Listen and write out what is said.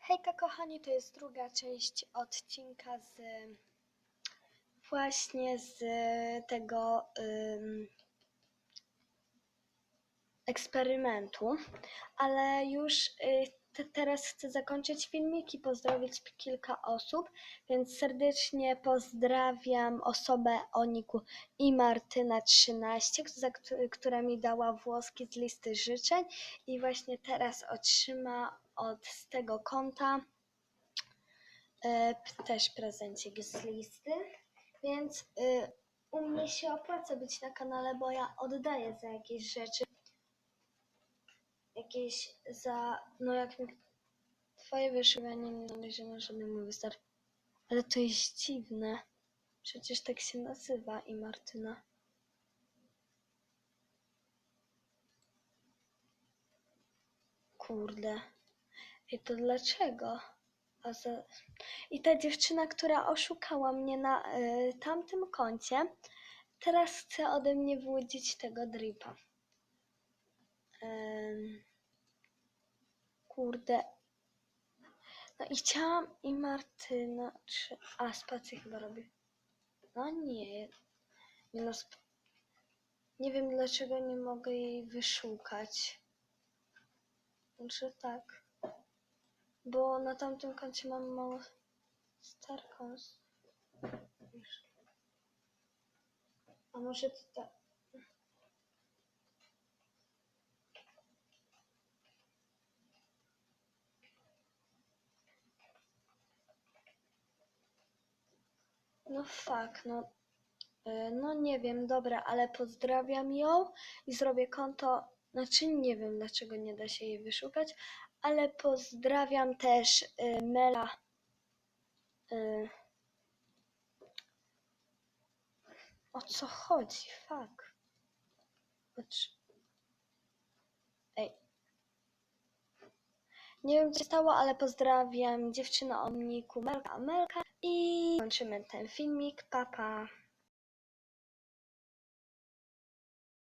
Hejka kochani, to jest druga część odcinka z właśnie z tego ym, eksperymentu, ale już y, teraz chcę zakończyć filmik i pozdrowić kilka osób, więc serdecznie pozdrawiam osobę o niku i Martyna13, za, któ- która mi dała włoski z listy życzeń. I właśnie teraz otrzyma od z tego konta e, też prezencik z listy, więc y, u mnie się opłaca być na kanale, bo ja oddaję za jakieś rzeczy, jakieś za, no jak twoje wyszywanie nie zależy na żadnym wystarczy. Ale to jest dziwne, przecież tak się nazywa i Martyna. Kurde. I to dlaczego? A za... I ta dziewczyna, która oszukała mnie na y, tamtym koncie, teraz chce ode mnie wyłudzić tego dripa. Ym, kurde. No i chciałam i Martyna. Czy... A, spację chyba robię. No nie. Nie, no, sp... nie wiem dlaczego nie mogę jej wyszukać. Może tak. Bo na tamtym koncie mam mało Starkons. A może to tak. No fuck, no. y, No nie wiem, dobra, ale pozdrawiam ją i zrobię konto. Znaczy nie wiem dlaczego nie da się jej wyszukać, ale pozdrawiam też y, Mela. Y, o co chodzi? Fuck. O czy- Ej. Nie wiem co się stało, ale pozdrawiam dziewczynę o niku Melka Melka i kończymy ten filmik. Pa pa.